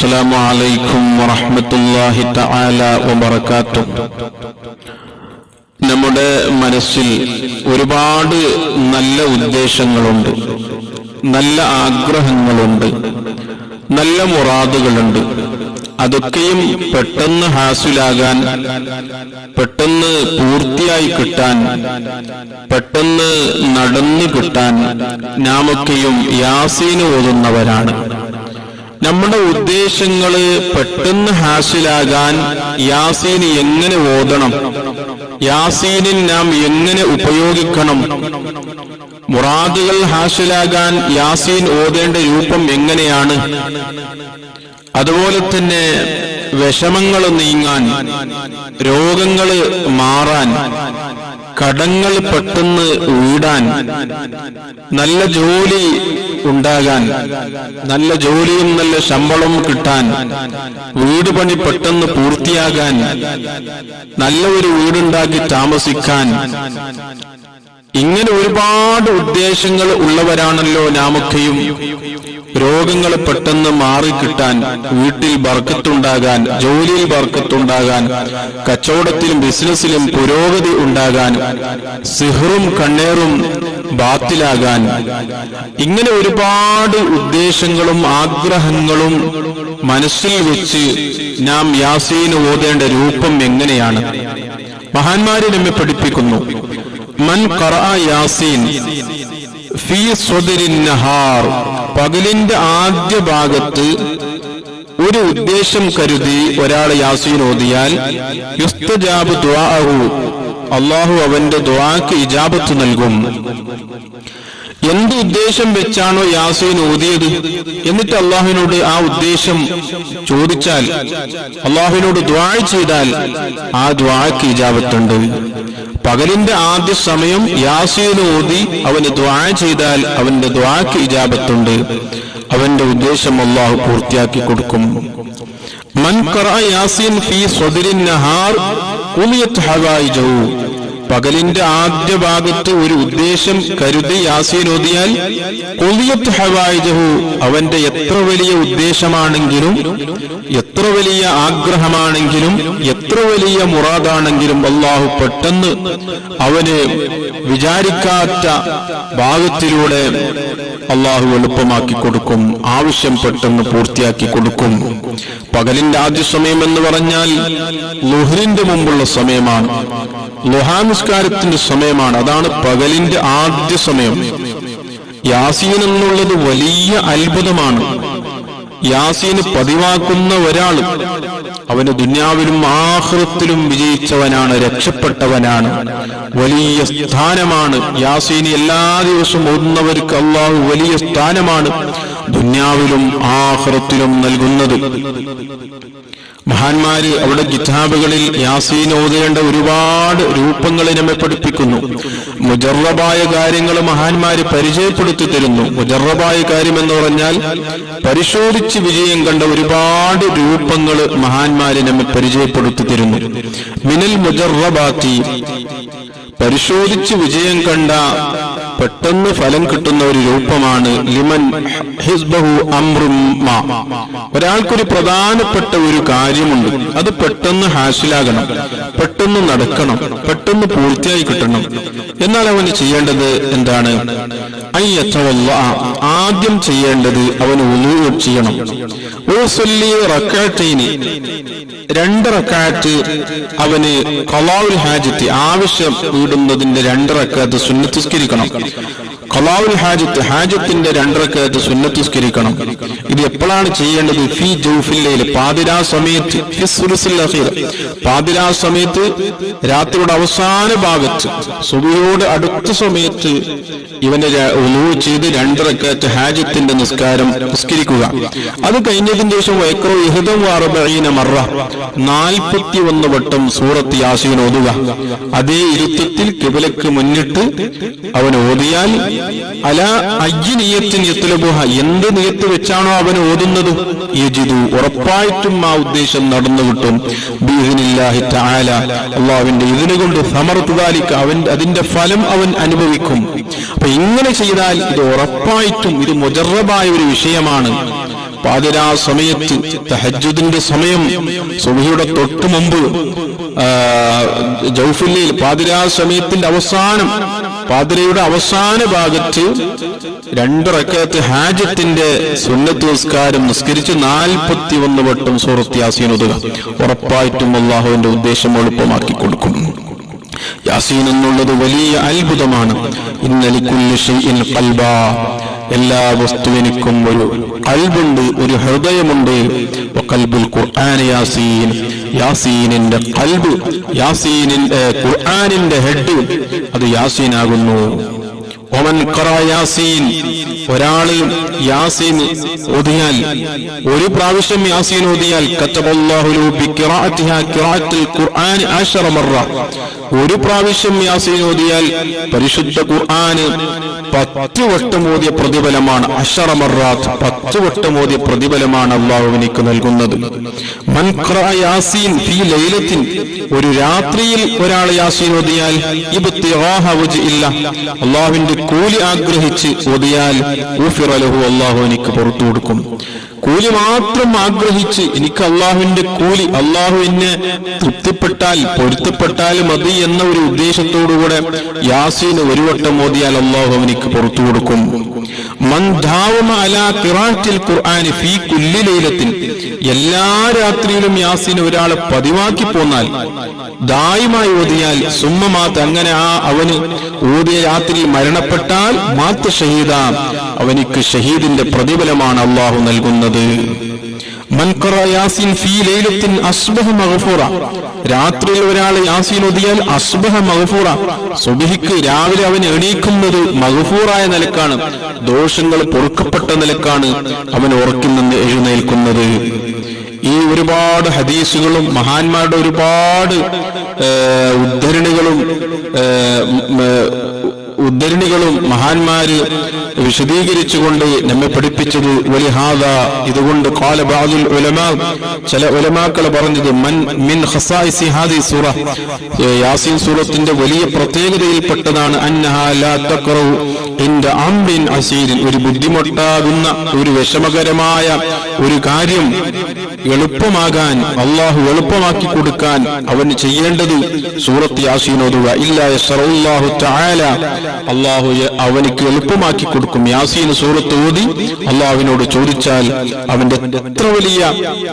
السلام عليكم ورحمة الله تعالى وبركاته നമ്മുടെ മനസ്സിൽ ഒരുപാട് നല്ല ഉദ്ദേശങ്ങളുണ്ട് നല്ല ആഗ്രഹങ്ങളുണ്ട് നല്ല മുറാദുകളുണ്ട് അതൊക്കെയും പെട്ടെന്ന് ഹാസിലാകാൻ പെട്ടെന്ന് പൂർത്തിയായി കിട്ടാൻ പെട്ടെന്ന് നടന്നു കിട്ടാൻ നാമൊക്കെയും യാസീന് ഓതുന്നവരാണ് നമ്മുടെ ഉദ്ദേശങ്ങൾ പെട്ടെന്ന് ഹാസിലാകാൻ യാസീന് എങ്ങനെ ഓതണം? യാസീനിൽ നാം എങ്ങനെ ഉപയോഗിക്കണം? മുറാദുകൾ ഹാസിലാകാൻ യാസീൻ ഓതേണ്ട രൂപം എങ്ങനെയാണ്? അതുപോലെ തന്നെ വിഷമങ്ങൾ നീങ്ങാൻ രോഗങ്ങൾ മാറാൻ കടങ്ങൾ പെട്ടെന്ന് വീടാൻ നല്ല ജോലി ഉണ്ടാകാൻ നല്ല ജോലിയും നല്ല ശമ്പളവും കിട്ടാൻ വീട് പണി പെട്ടെന്ന് പൂർത്തിയാകാൻ നല്ല ഒരു വീടുണ്ടാക്കി താമസിക്കാൻ ഇങ്ങനെ ഒരുപാട് ഉദ്ദേശങ്ങൾ ഉള്ളവരാണല്ലോ നാമൊക്കെയും. രോഗങ്ങൾ പെട്ടെന്ന് മാറിക്കിട്ടാൻ വീട്ടിൽ ബർക്കത്തുണ്ടാകാൻ ജോലിയിൽ ബർക്കത്തുണ്ടാകാൻ കച്ചവടത്തിലും ബിസിനസ്സിലും പുരോഗതി ഉണ്ടാകാൻ സിഹറും കണ്ണേറും ബാത്തിലാകാൻ. ഇങ്ങനെ ഒരുപാട് ഉദ്ദേശങ്ങളും ആഗ്രഹങ്ങളും മനസ്സിൽ വെച്ച് നാം യാസീന് ഓതേണ്ട രൂപം എങ്ങനെയാണ്? മഹാന്മാരെ നമ്മെ പഠിപ്പിക്കുന്നു. മൻ യാസീൻ ഫീ പകലിന്റെ ആദ്യ ഭാഗത്ത് ഒരു ഉദ്ദേശം കരുതി ഒരാൾ യാസീൻ ഓതിയാൽ അള്ളാഹു അവന്റെ ദ്വാക്ക് ഇജാബത്ത് നൽകും. എന്ത് ഉദ്ദേശം വെച്ചാണോ യാസീൻ ഓതിയത്? എന്നിട്ട് അള്ളാഹുവിനോട് ആ ഉദ്ദേശം ചോദിച്ചാൽ അള്ളാഹുവിനോട് ദ്വാ ചെയ്താൽ ആ ദ്വാക്ക് ഇജാബത്തുണ്ട്. പകലിന്റെ ആദ്യ സമയം ഓതി അവന് ദ്വാ ചെയ്താൽ അവന്റെ ദ്വാക്ക് ഇജാബത്തുണ്ട്. അവന്റെ ഉദ്ദേശം അള്ളാഹു പൂർത്തിയാക്കി കൊടുക്കും. മൻ യാസീൻ ഫീ നഹാർ പകലിന്റെ ആദ്യ ഭാഗത്ത് ഒരു ഉദ്ദേശം കരുതി യാസീനോദിയാൽ ഹവായുജഹു ഹവായിജഹു അവന്റെ എത്ര വലിയ ഉദ്ദേശമാണെങ്കിലും എത്ര വലിയ ആഗ്രഹമാണെങ്കിലും എത്ര വലിയ മുറാദാണെങ്കിലും അള്ളാഹു പെട്ടെന്ന് അവന് വിചാരിക്കാത്ത ഭാഗത്തിലൂടെ അള്ളാഹു എളുപ്പമാക്കി കൊടുക്കും ആവശ്യം പെട്ടെന്ന് പൂർത്തിയാക്കി കൊടുക്കും. പകലിന്റെ ആദ്യ സമയം എന്ന് പറഞ്ഞാൽ ലുഹറിന്റെ മുമ്പുള്ള സമയമാണ്. ലുഹാനിസ്കാരത്തിന്റെ സമയമാണ്. അതാണ് പകലിന്റെ ആദ്യ സമയം. യാസീൻ എന്നുള്ളത് വലിയ അത്ഭുതമാണ്. യാസീന് പതിവാക്കുന്ന ഒരാൾ അവന് ദുന്യാവിലും ആഹൃത്തിലും വിജയിച്ചവനാണ് രക്ഷപ്പെട്ടവനാണ്. വലിയ സ്ഥാനമാണ്. യാസീന് എല്ലാ ദിവസവും ഓടുന്നവർക്ക് അള്ളാഹു വലിയ സ്ഥാനമാണ്. ദുന്യാവിലും ആഹ്റത്തിലും നൽകുന്നത്. മഹാന്മാര് അവിടെ കിതാബുകളിൽ യാസീൻ ഓതേണ്ട ഒരുപാട് രൂപങ്ങളെ നമ്മെ പഠിപ്പിക്കുന്നു മുജറബായ കാര്യങ്ങൾ മഹാന്മാര് പരിചയപ്പെടുത്തി തരുന്നു. മുജറബായ കാര്യം എന്ന് പറഞ്ഞാൽ പരിശോധിച്ച് വിജയം കണ്ട ഒരുപാട് രൂപങ്ങൾ മഹാന്മാര് നമ്മെ പരിചയപ്പെടുത്തി തരുന്നു. മിനൽ മുജറബാത്തി പരിശോധിച്ച് വിജയം കണ്ട പെട്ടെന്ന് ഫലം കിട്ടുന്ന ഒരു രൂപമാണ് ലിമൻ. ഹിസ്ബഹു അമ്രും ഒരാൾക്കൊരു പ്രധാനപ്പെട്ട ഒരു കാര്യമുണ്ട്. അത് പെട്ടെന്ന് ഹാസിലാകണം. പെട്ടെന്ന് നടക്കണം. പെട്ടെന്ന് പൂർത്തിയായി കിട്ടണം. എന്നാൽ അവന് ചെയ്യേണ്ടത് എന്താണ്? ആദ്യം ചെയ്യേണ്ടത് അവന് ഉലു ചെയ്യണം. രണ്ട് റക്കാറ്റ് അവന് കലാവുൽ ഹാജിറ്റ് ആവശ്യം വീടുന്നതിന്റെ രണ്ട് റക്കാത്ത് സുന്നത്തിസ്കരിക്കണം കലാവുൽ ഹാജത്ത് ഹാജത്തിന്റെ രണ്ടരക്കകത്ത് സുന്നത്തുസ്കരിക്കണം. ഇത് എപ്പോഴാണ് ചെയ്യേണ്ടത്? ഫി ജൗഫില്ലയിൽ പാതിരാ സമയത്ത് പാതിരാ സമയത്ത് രാത്രിയുടെ അവസാന ഭാഗത്ത് സുബിയോട് അടുത്ത സമയത്ത് ഇവനെ ഉളു ചെയ്ത് രണ്ടരക്കകത്ത് ഹാജത്തിന്റെ നിസ്കാരം നിസ്കരിക്കുക. അത് കഴിഞ്ഞതിന് ശേഷം വൈക്രോ ഇഹദം വാറബീന മറ. നാൽപ്പത്തി ഒന്ന് വട്ടം സൂറത്ത് യാസീൻ ഓതുക. അതേ ഇരുത്തത്തിൽ കിബലക്ക് മുന്നിട്ട് അവൻ ഓതിയാൽ അല അയ്യ നിയത്തിന് എത്തുലബുഹ എന്ത് നിയത്ത് വെച്ചാണോ അവൻ ഓതുന്നത്? യജിദു ഉറപ്പായിട്ടും ആ ഉദ്ദേശം നടന്നു കിട്ടും. അള്ളാവിന്റെ ഇതിനെ കൊണ്ട് സമർത്ഥതാലിക്ക് അവൻ അതിന്റെ ഫലം അവൻ അനുഭവിക്കും. അപ്പൊ ഇങ്ങനെ ചെയ്താൽ ഇത് ഉറപ്പായിട്ടും ഇത് മുജറബായ ഒരു വിഷയമാണ്. പാതിരാ സമയത്ത് തഹജുദിന്റെ സമയം സുഹിയുടെ തൊട്ട് മുമ്പ് ജൗഫില്ലയിൽ പാതിരാ സമയത്തിന്റെ അവസാനം പാതിരയുടെ അവസാന ഭാഗത്ത് രണ്ട് റക്കത്ത് ഹാജത്തിന്റെ സുന്നത്ത് നിസ്കാരം നിസ്കരിച്ച് നാൽപ്പത്തി ഒന്ന് വട്ടം സൂറത്ത് യാസീൻ ഒതുക ഉറപ്പായിട്ടും അള്ളാഹുവിന്റെ ഉദ്ദേശം എളുപ്പമാക്കി കൊടുക്കും. യാസീൻ എന്നുള്ളത് വലിയ അത്ഭുതമാണ്. എല്ലാ വസ്തുവിനും ഒരു കൽബുണ്ട് ഒരു ഹൃദയമുണ്ട്. ഖുർആൻ യാസീൻ. യാസീനിന്റെ കൽബ് യാസീനിന്റെ ഖുർആനിന്റെ ഹെഡ് അത് യാസീനാകുന്നു. ഒമൻ യാസീൻ ഒരാൾ യാസീൻ ഓതിയാൽ ഒരു പ്രാവശ്യം യാസീൻ ഓതിയാൽ ഒരു പ്രാവശ്യം യാസീൻ ഓതിയാൽ പരിശുദ്ധ ഖുർആന് പത്ത് വട്ടം ഓതിയ പ്രതിഫലമാണ് അഷറമറാത്ത് പത്ത് വട്ടം ഓതിയ പ്രതിഫലമാണ് അള്ളാഹു എനിക്ക് നൽകുന്നത്. യാസീൻ ലൈലത്തിൻ ഒരു രാത്രിയിൽ ഒരാൾ യാസീൻ ഓതിയാൽ ഇല്ല അള്ളാഹുവിന്റെ കൂലി ആഗ്രഹിച്ച് ഓതിയാൽ അള്ളാഹു എനിക്ക് പുറത്തു കൊടുക്കും. കൂലി മാത്രം ആഗ്രഹിച്ച് എനിക്ക് അള്ളാഹുവിന്റെ കൂലി അള്ളാഹു എന്നെ തൃപ്തിപ്പെട്ടാൽ പൊരുത്തപ്പെട്ടാൽ മതി എന്ന ഒരു ഉദ്ദേശത്തോടുകൂടെ യാസീന് ഒരു വട്ടം ഓതിയാൽ അള്ളാഹു എനിക്ക് പുറത്തു കൊടുക്കും. എല്ലാ രാത്രിയിലും യാസീൻ ഒരാളെ പതിവാക്കി പോന്നാൽ ദായിമായി ഓതിയാൽ സുമ്മമാത്ത് അങ്ങനെ ആ അവന് ഓതിയ രാത്രി മരണപ്പെട്ടാൽ മാത്ത് ഷഹീദ. അവനിക്ക് ഷഹീദിന്റെ പ്രതിഫലമാണ് അള്ളാഹു നൽകുന്നത്. രാത്രിയിൽ ഒരാൾ യാസീൻ ഓതിയാൽ അസ്ബഹ മഗ്ഫൂറ. സുബഹിക്ക് രാവിലെ അവൻ എണീക്കുന്നത് മഹഫൂറായ നിലക്കാണ്. ദോഷങ്ങൾ പൊറുക്കപ്പെട്ട നിലക്കാണ് അവൻ ഉറക്കിൽ നിന്ന് എഴുന്നേൽക്കുന്നത്. ഈ ഒരുപാട് ഹദീസുകളും മഹാന്മാരുടെ ഒരുപാട് ഉദ്ധരണികളും ഉദ്ധരണികളും മഹാന്മാര് വിശദീകരിച്ചുകൊണ്ട് നമ്മെ പഠിപ്പിച്ചത് വലിഹാദ ഇതുകൊണ്ട് കാല ബാദുൽ ഉലമാ. ചില ഉലമാക്കൾ പറഞ്ഞത് മൻ മിൻ ഖസായിസി ഹാദി സൂറ. യാസീൻ സൂറത്തിന്റെ വലിയ പ്രത്യേകതയിൽപ്പെട്ടതാണ് അന്നഹാ ലാ തഖറു ഇൻദ അംറിൻ അസീരിൻ. ഒരു ബുദ്ധിമുട്ടാകുന്ന ഒരു വിഷമകരമായ ഒരു കാര്യം എളുപ്പമാകാൻ അള്ളാഹു എളുപ്പമാക്കി കൊടുക്കാൻ അവന് ചെയ്യേണ്ടത് സൂറത്ത് യാസീൻ ഓതുക ഇല്ല അള്ളാഹു അവനിക്ക് എളുപ്പമാക്കി കൊടുക്കും. യാസീൻ സൂറത്ത് ഓതി അള്ളാഹുവിനോട് ചോദിച്ചാൽ അവന്റെ എത്ര വലിയ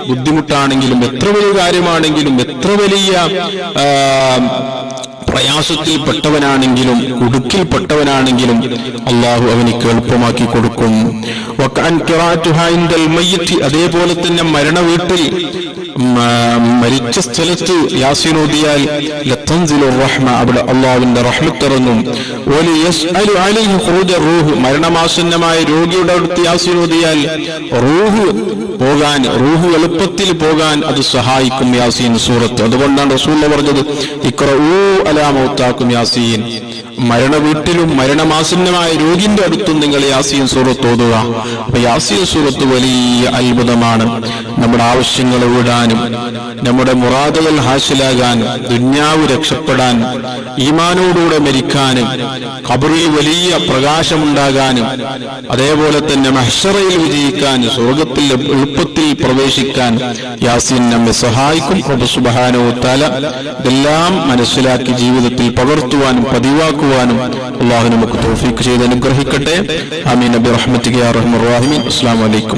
ബുദ്ധിമുട്ടാണെങ്കിലും എത്ര വലിയ കാര്യമാണെങ്കിലും എത്ര വലിയ ആ, പ്രയാസത്തിൽപ്പെട്ടവനാണെങ്കിലും കുടുക്കിൽപ്പെട്ടവനാണെങ്കിലും അള്ളാഹു അവനിക്ക് എളുപ്പമാക്കി കൊടുക്കും. അതേപോലെ തന്നെ മരണ വീട്ടിൽ മരിച്ച സ്ഥലത്ത് റഹ്മ അവിടെ അള്ളാഹുവിന്റെ മരണമാസന്നമായ രോഗിയുടെ അടുത്ത് യാസീനോദിയാൽ റൂഹ് പോകാൻ റൂഹ് എളുപ്പത്തിൽ പോകാൻ അത് സഹായിക്കും യാസീൻ സൂറത്ത്. അതുകൊണ്ടാണ് റസൂൽ പറഞ്ഞത് ഇക്റഊ അലാ അലാമൗത്താക്കും യാസീൻ. മരണ വീട്ടിലും മരണമാസന്നമായ രോഗിന്റെ അടുത്തും നിങ്ങൾ യാസീൻ സൂറത്ത് ഓതുക. അപ്പൊ യാസീൻ സൂറത്ത് വലിയ അത്ഭുതമാണ്. നമ്മുടെ ആവശ്യങ്ങൾ വിടാനും നമ്മുടെ മുറാദുകൾ ഹാസിലാകാനും ദുന്യാവ് രക്ഷപ്പെടാൻ ഈമാനോടുകൂടെ മരിക്കാനും കബറിൽ വലിയ പ്രകാശമുണ്ടാകാനും അതേപോലെ തന്നെ മഹ്ഷറയിൽ വിജയിക്കാൻ സ്വർഗത്തിൽ എളുപ്പത്തിൽ പ്രവേശിക്കാൻ യാസീൻ നമ്മെ സഹായിക്കും. പ്രഭു സുബ്ഹാനഹു തആല ഇതെല്ലാം മനസ്സിലാക്കി ജീവിതത്തിൽ പകർത്തുവാനും പതിവാക്കുവാനും അള്ളാഹു നമുക്ക് തോഫീക്ക് ചെയ്ത് അനുഗ്രഹിക്കട്ടെ. അമീൻ നബി റഹ്മത്തിക അസ്സാം വലൈക്കും